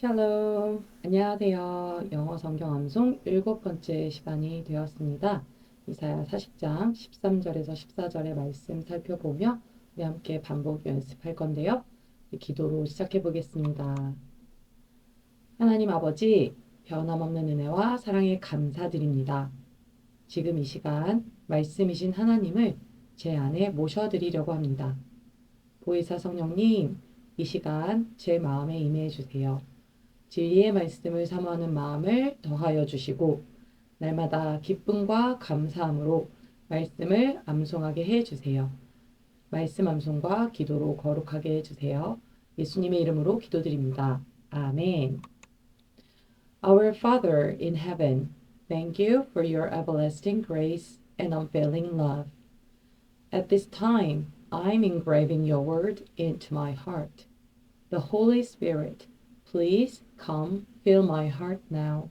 샬롬. 안녕하세요. 영어 성경 암송 일곱 번째 시간이 되었습니다. 이사야 40장 13절에서 14절의 말씀 살펴보며 우리 함께 반복 연습할 건데요. 기도로 시작해 보겠습니다. 하나님 아버지, 변함없는 은혜와 사랑에 감사드립니다. 지금 이 시간 말씀이신 하나님을 제 안에 모셔드리려고 합니다. 보혜사 성령님, 이 시간 제 마음에 임해 주세요. 진리의 말씀을 사모하는 마음을 더하여 주시고 날마다 기쁨과 감사함으로 말씀을 암송하게 해 주세요. 말씀 암송과 기도로 거룩하게 해 주세요. 예수님의 이름으로 기도드립니다. 아멘. Our Father in heaven, thank you for your everlasting grace and unfailing love. At this time, I'm engraving your word into my heart. The Holy Spirit, please come fill my heart now.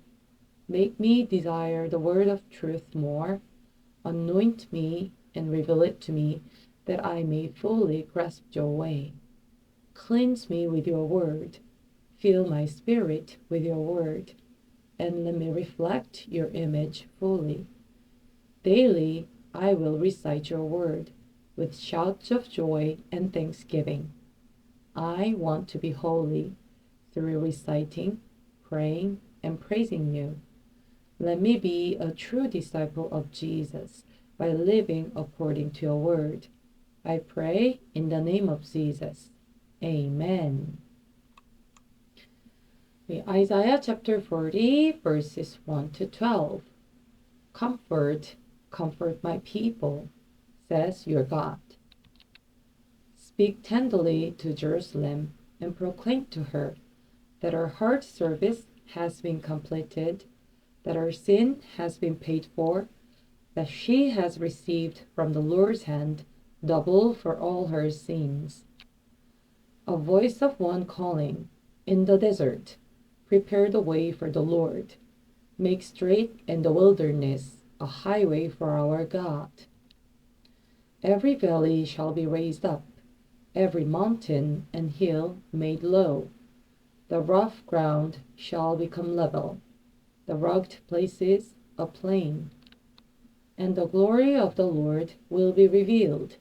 Make me desire the word of truth more. Anoint me and reveal it to me that I may fully grasp your way. Cleanse me with your word. Fill my spirit with your word. And let me reflect your image fully. Daily I will recite your word with shouts of joy and thanksgiving. I want to be holy through reciting, praying, and praising you. Let me be a true disciple of Jesus by living according to your word. I pray in the name of Jesus. Amen. Isaiah chapter 40, verses 1 to 12. Comfort, comfort my people, says your God. Speak tenderly to Jerusalem and proclaim to her that her heart service has been completed, that her sin has been paid for, that she has received from the Lord's hand double for all her sins. A voice of one calling, In the desert, prepare the way for the Lord. Make straight in the wilderness a highway for our God. Every valley shall be raised up, every mountain and hill made low. The rough ground shall become level, the rugged places a plain. And the glory of the Lord will be revealed,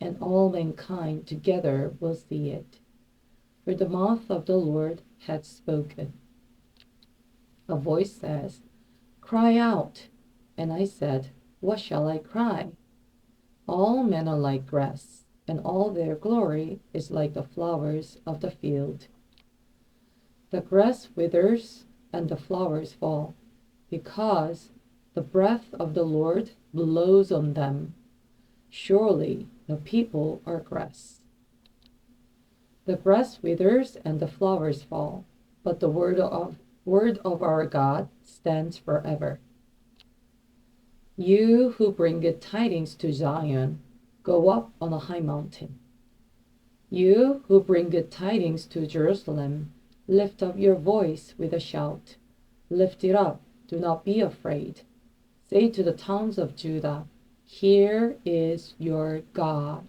and all mankind together will see it. For the mouth of the Lord hath spoken. A voice says, Cry out. And I said, What shall I cry? All men are like grass, and all their glory is like the flowers of the field. The grass withers and the flowers fall, because the breath of the Lord blows on them. Surely the people are grass. The grass withers and the flowers fall, but the word of word of our God stands forever. You who bring good tidings to Zion, go up on a high mountain. You who bring good tidings to Jerusalem, lift up your voice with a shout. Lift it up, do not be afraid. Say to the towns of Judah, Here is your God.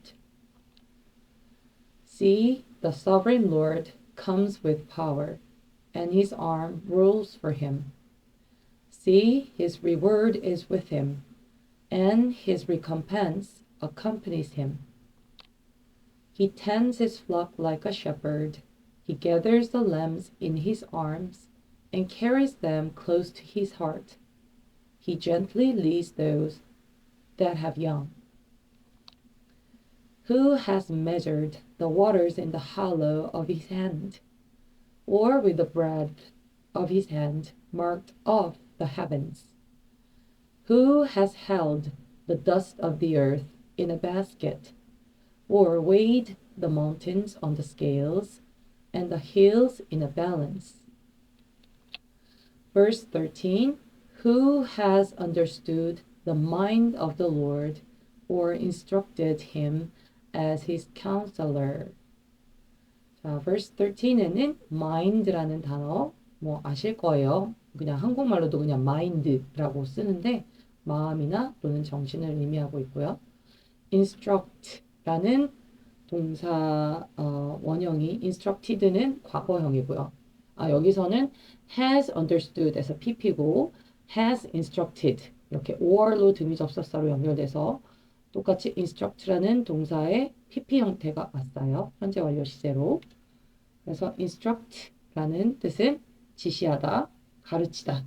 See, the sovereign Lord comes with power, and his arm rules for him. See, his reward is with him, and his recompense accompanies him. He tends his flock like a shepherd. He gathers the lambs in his arms and carries them close to his heart. He gently leads those that have young. Who has measured the waters in the hollow of his hand, or with the breadth of his hand marked off the heavens? Who has held the dust of the earth in a basket, or weighed the mountains on the scales, and the hills in a balance? Verse 13 Who has understood the mind of the Lord, or instructed him as his counselor? 자, verse 13에는 mind라는 단어 뭐 아실 거예요. 그냥 한국말로도 그냥 mind라고 쓰는데 마음이나 또는 정신을 의미하고 있고요. instruct라는 동사 어, 원형이 instructed는 과거형이고요. 아, 여기서는 has understood에서 pp고 has instructed 이렇게 or로 등위 접속사로 연결돼서 똑같이 instruct라는 동사의 pp 형태가 왔어요. 현재 완료 시제로. 그래서 instruct라는 뜻은 지시하다, 가르치다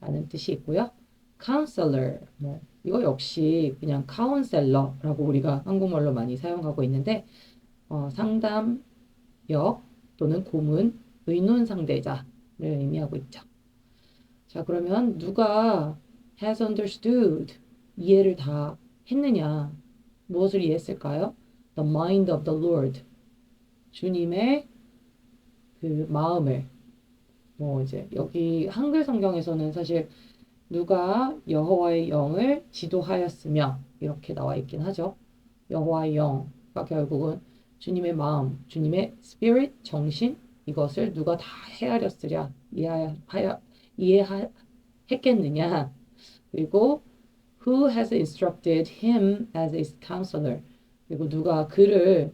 라는 뜻이 있고요. counselor, 뭐 이거 역시 그냥 counselor라고 우리가 한국말로 많이 사용하고 있는데 어, 상담역 또는 고문, 의논 상대자를 의미하고 있죠. 자, 그러면 누가 has understood 이해를 다 했느냐? 무엇을 이해했을까요? The mind of the Lord. 주님의 그 마음을 뭐 이제 여기 한글 성경에서는 사실 누가 여호와의 영을 지도하였으며 이렇게 나와 있긴 하죠. 여호와의 영가 결국은 주님의 마음, 주님의 spirit, 정신 이것을 누가 다 헤아렸으랴 이해하여 이해했겠느냐 그리고 who has instructed him as his counselor 그리고 누가 그를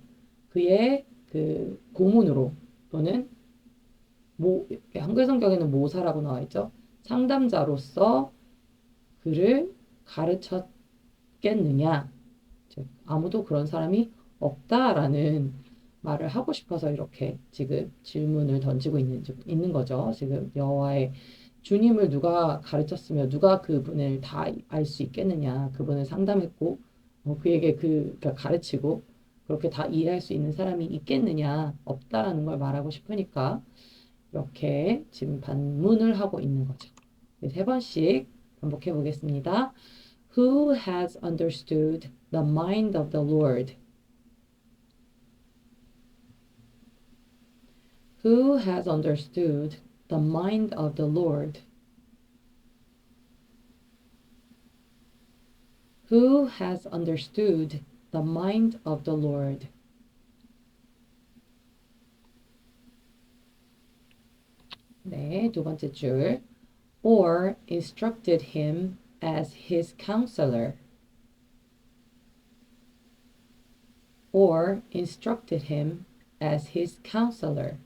그의 그 고문으로 또는 모 한글 성경에는 모사라고 나와 있죠. 상담자로서 그를 가르쳤겠느냐? 즉 아무도 그런 사람이 없다라는 말을 하고 싶어서 이렇게 지금 질문을 던지고 있는 있는 거죠. 지금 여호와의 주님을 누가 가르쳤으며 누가 그분을 다 알 수 있겠느냐? 그분을 상담했고 뭐 그에게 그 그러니까 가르치고 그렇게 다 이해할 수 있는 사람이 있겠느냐? 없다라는 걸 말하고 싶으니까 이렇게 지금 반문을 하고 있는 거죠. 네, 세 번씩 반복해 보겠습니다. Who has understood the mind of the Lord? Who has understood the mind of the Lord? Who has understood the mind of the Lord? 네, 두 번째 줄. Or instructed him as his counselor. Or instructed him as his counselor.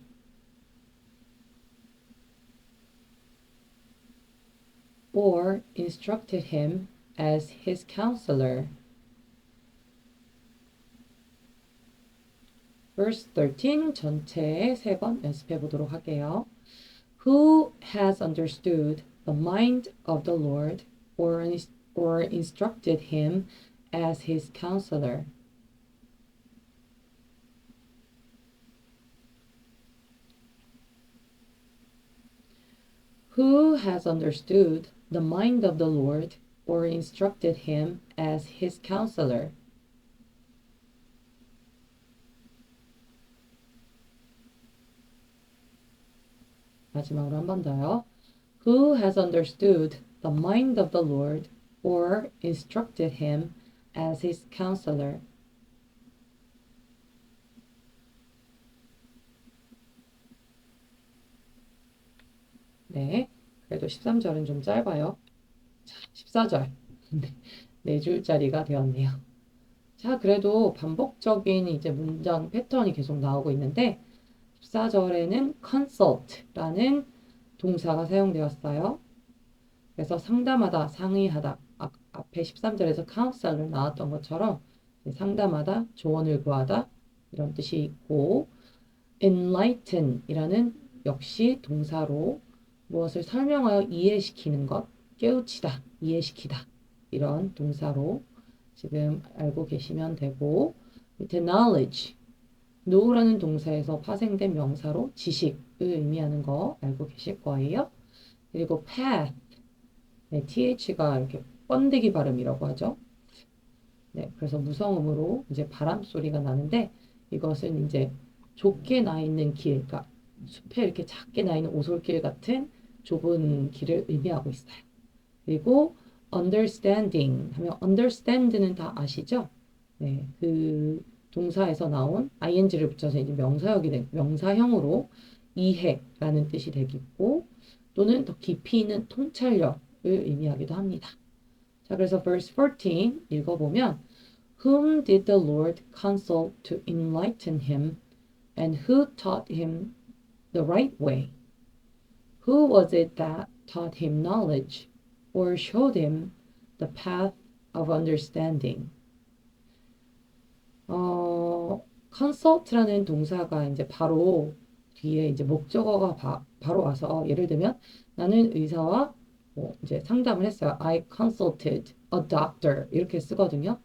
Or instructed him as his counselor. Verse 13 전체 세 번 연습해 보도록 할게요. Who has understood the mind of the Lord or, or instructed him as his counselor? Who has understood the mind of the Lord or instructed him as his counselor? 마지막으로 한 번 더요. Who has understood the mind of the Lord or instructed him as his counselor? 네, 그래도 13절은 좀 짧아요. 자, 14절. 네 줄짜리가 되었네요. 자, 그래도 반복적인 이제 문장 패턴이 계속 나오고 있는데 14절에는 consult라는 동사가 사용되었어요. 그래서 상담하다, 상의하다. 아, 앞에 13절에서 counselor 나왔던 것처럼 상담하다, 조언을 구하다 이런 뜻이 있고 enlighten이라는 역시 동사로 무엇을 설명하여 이해시키는 것, 깨우치다, 이해시키다 이런 동사로 지금 알고 계시면 되고 밑에 knowledge know라는 동사에서 파생된 명사로 지식을 의미하는 거 알고 계실 거예요. 그리고 path, 네, th가 이렇게 번데기 발음이라고 하죠. 네, 그래서 무성음으로 이제 바람 소리가 나는데 이것은 이제 좁게 나 있는 길, 그러니까 숲에 이렇게 작게 나 있는 오솔길 같은 좁은 길을 의미하고 있어요. 그리고 understanding 하면 understand는 다 아시죠? 네, 그 동사에서 나온 ing를 붙여서 이제 명사역이 되, 명사형으로 이해라는 뜻이 되겠고 또는 더 깊이 있는 통찰력을 의미하기도 합니다. 자, 그래서 verse 14 읽어보면 Whom did the Lord consult to enlighten him and who taught him the right way? Who was it that taught him knowledge or showed him the path of understanding? 어, consult라는 동사가 이제 바로 뒤에 이제 목적어가 바, 바로 와서 예를 들면 나는 의사와 뭐 이제 상담을 했어요. I consulted a doctor 이렇게 쓰거든요.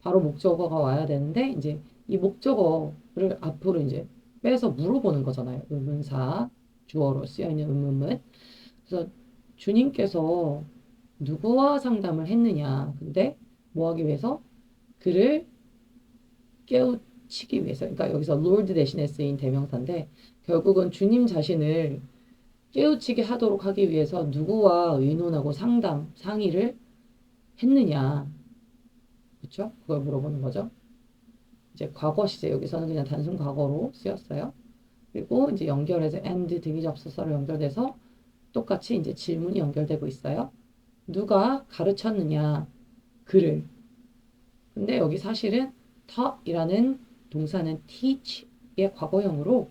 바로 목적어가 와야 되는데 이제 이 목적어를 앞으로 이제 빼서 물어보는 거잖아요. 의문사 주어로 쓰여 있는 의문문. 그래서 주님께서 누구와 상담을 했느냐. 근데 뭐 하기 위해서 그를 깨우치기 위해서. 그러니까 여기서 Lord 대신에 쓰인 대명사인데 결국은 주님 자신을 깨우치게 하도록 하기 위해서 누구와 의논하고 상담, 상의를 했느냐. 그렇죠? 그걸 물어보는 거죠. 이제 과거 시제 여기서는 그냥 단순 과거로 쓰였어요. 그리고 이제 연결해서 and 등위 접속사로 연결돼서 똑같이 이제 질문이 연결되고 있어요. 누가 가르쳤느냐? 그를. 근데 여기 사실은 taught-이라는 동사는 teach의 과거형으로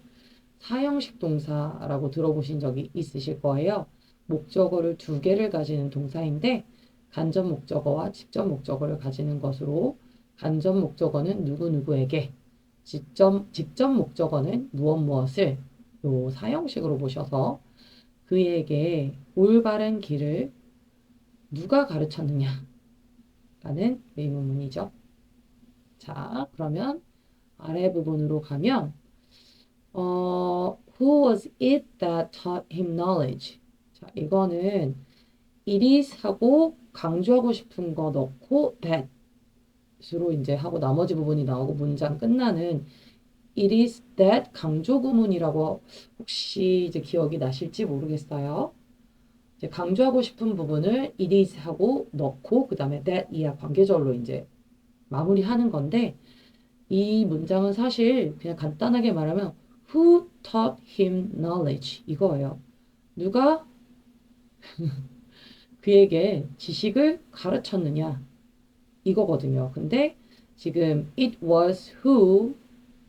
사형식 동사라고 들어보신 적이 있으실 거예요. 목적어를 두 개를 가지는 동사인데 간접 목적어와 직접 목적어를 가지는 것으로 간접 목적어는 누구누구에게 직접, 직접 목적어는 무엇 무엇을 요 사형식으로 보셔서 그에게 올바른 길을 누가 가르쳤느냐 라는 의문문이죠. 자, 그러면 아래 부분으로 가면 어, who was it that taught him knowledge? 자, 이거는 it is 하고 강조하고 싶은 거 넣고 that으로 이제 하고 나머지 부분이 나오고 문장 끝나는 it is that 강조 구문이라고 혹시 이제 기억이 나실지 모르겠어요. 이제 강조하고 싶은 부분을 it is 하고 넣고 그 다음에 that 이하 관계절로 이제 마무리하는 건데 이 문장은 사실 그냥 간단하게 말하면 who taught him knowledge 이거예요. 누가 그에게 지식을 가르쳤느냐 이거거든요. 근데 지금 it was who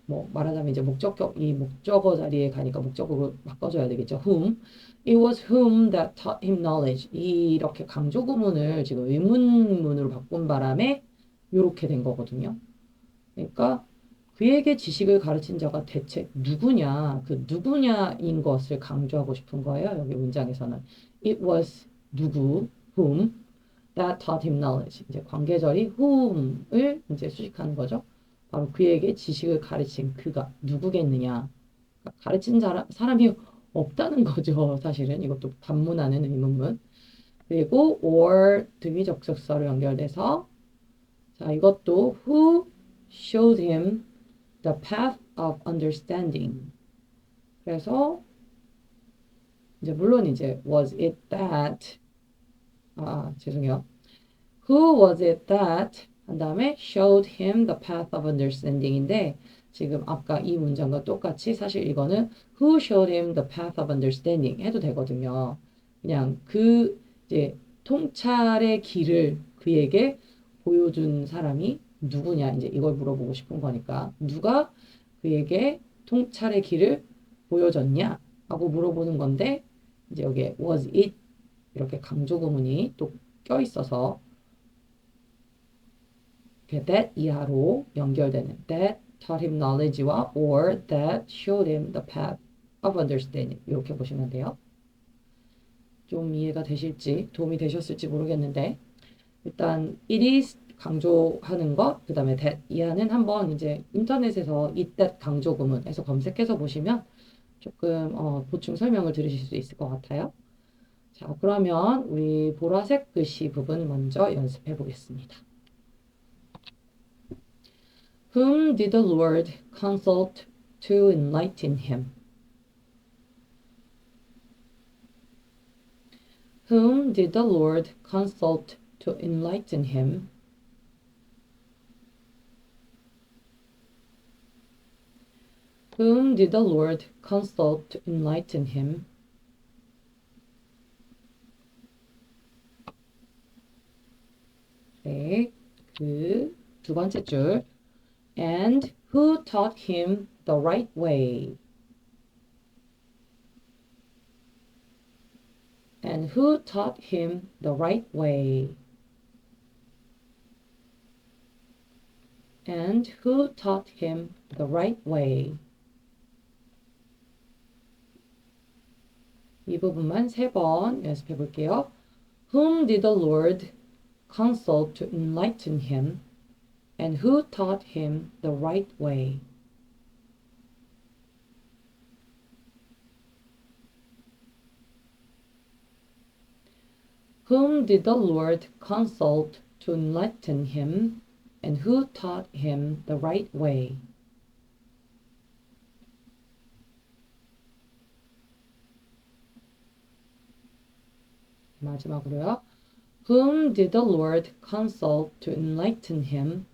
뭐 말하자면 이제 목적격 이 목적어 자리에 가니까 목적어로 바꿔줘야 되겠죠. whom it was whom that taught him knowledge 이렇게 강조 구문을 지금 의문문으로 바꾼 바람에 이렇게 된 거거든요. 그러니까 그에게 지식을 가르친 자가 대체 누구냐 그 누구냐인 것을 강조하고 싶은 거예요. 여기 문장에서는 it was 누구 whom that taught him knowledge 이제 관계절이 whom을 이제 수식하는 거죠. 바로 그에게 지식을 가르친 그가 누구겠느냐. 그러니까 가르친 사람, 사람이 없다는 거죠. 사실은 이것도 반문하는 의문문. 그리고 or 등위 접속사로 연결돼서 자 이것도 who showed him the path of understanding. 그래서 이제 물론 이제 was it that 아 죄송해요. Who was it that 한 다음에 showed him the path of understanding인데 지금 아까 이 문장과 똑같이 사실 이거는 who showed him the path of understanding 해도 되거든요. 그냥 그 이제 통찰의 길을 그에게 보여준 사람이 누구냐 이제 이걸 물어보고 싶은 거니까 누가 그에게 통찰의 길을 보여줬냐 하고 물어보는 건데 이제 여기에 was it 이렇게 강조 구문이 또 껴 있어서 that 이하로 연결되는 that taught him knowledge와 or that showed him the path of understanding 이렇게 보시면 돼요. 좀 이해가 되실지 도움이 되셨을지 모르겠는데 일단 it is 강조하는 것, 그 다음에 that 이하는 한번 이제 인터넷에서 it that 강조 구문에서 검색해서 보시면 조금 어, 보충 설명을 들으실 수 있을 것 같아요. 자, 그러면 우리 보라색 글씨 부분 먼저 연습해 보겠습니다. Whom did the Lord consult to enlighten him? Whom did the Lord consult to enlighten him? Whom did the Lord consult to enlighten him? 네, 그 두 번째 줄. And who taught him the right way? and who taught him the right way? And who taught him the right way? 이 부분만 세 번 연습해 볼게요. Whom did the Lord consult to enlighten him? And who taught him the right way? Whom did the Lord consult to enlighten him? And who taught him the right way? 마지막으로요. Whom did the Lord consult to enlighten him?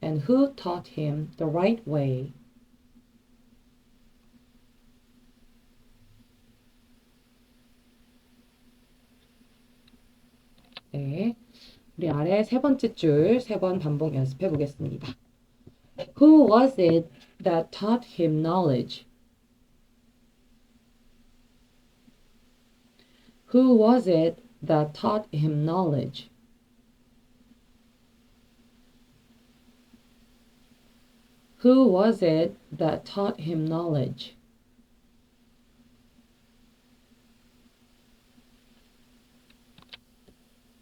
And who taught him the right way? 네. 우리 아래 세 번째 줄 세 번 반복 연습해 보겠습니다. Who was it that taught him knowledge? Who was it that taught him knowledge? Who was it that taught him knowledge?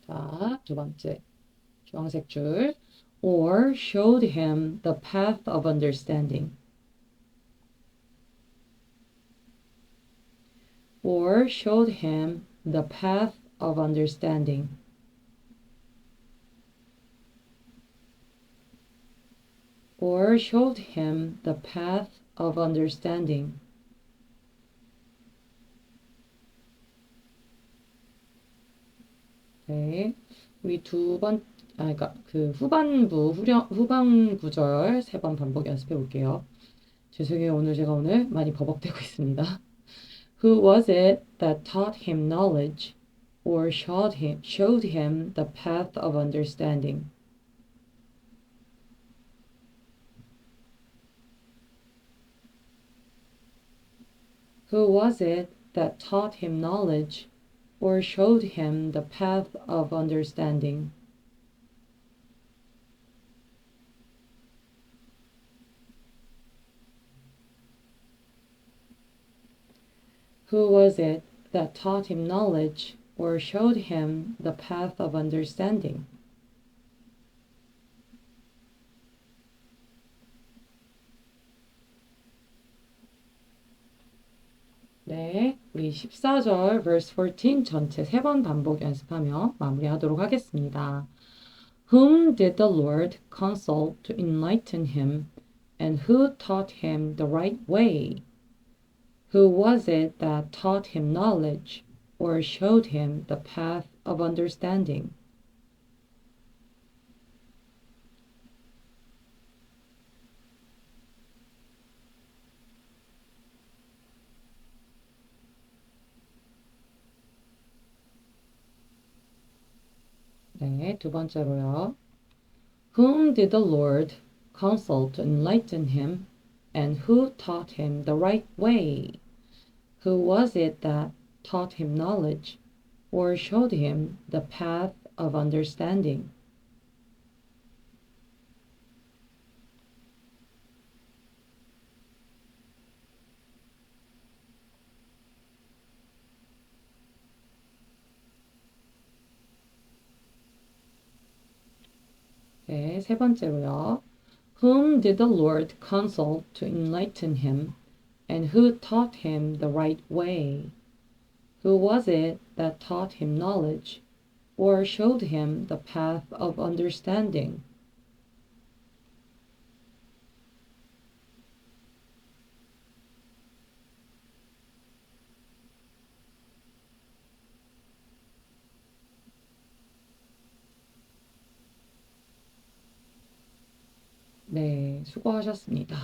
자, 두 번째 주황색 줄. Or showed him the path of understanding. Or showed him the path of understanding. Or showed him the path of understanding. 네, 우리 두 번, 아, 그러니까 그 후반부, 후렴, 후반 구절 세 번 반복 연습해 볼게요. 죄송해요. 오늘 제가 오늘 많이 버벅대고 있습니다. Who was it that taught him knowledge or showed him, showed him the path of understanding? Who was it that taught him knowledge or showed him the path of understanding? Who was it that taught him knowledge or showed him the path of understanding? 네, 우리 14절 verse 14 전체 세 번 반복 연습하며 마무리하도록 하겠습니다. Whom did the Lord consult to enlighten him, and who taught him the right way? Who was it that taught him knowledge, or showed him the path of understanding? 네, 두 번째로요. Whom did the Lord consult to enlighten him, and who taught him the right way? Who was it that taught him knowledge, or showed him the path of understanding? 세 번째로요. Whom did the Lord consult to enlighten him, and who taught him the right way? Who was it that taught him knowledge, or showed him the path of understanding? 수고하셨습니다.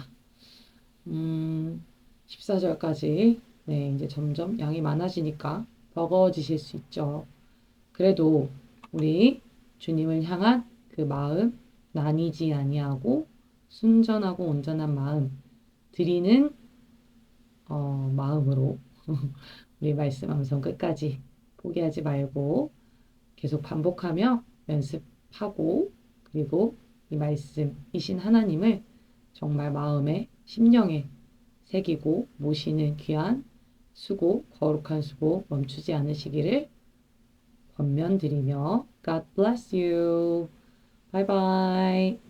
음, 14절까지, 네, 이제 점점 양이 많아지니까 버거워지실 수 있죠. 그래도 우리 주님을 향한 그 마음, 나뉘지 아니하고 순전하고 온전한 마음, 드리는 어, 마음으로 우리 말씀 암송 끝까지 포기하지 말고 계속 반복하며 연습하고 그리고 이 말씀이신 하나님을 정말 마음에 심령에 새기고 모시는 귀한 수고 거룩한 수고 멈추지 않으시기를 권면드리며 God bless you. Bye bye.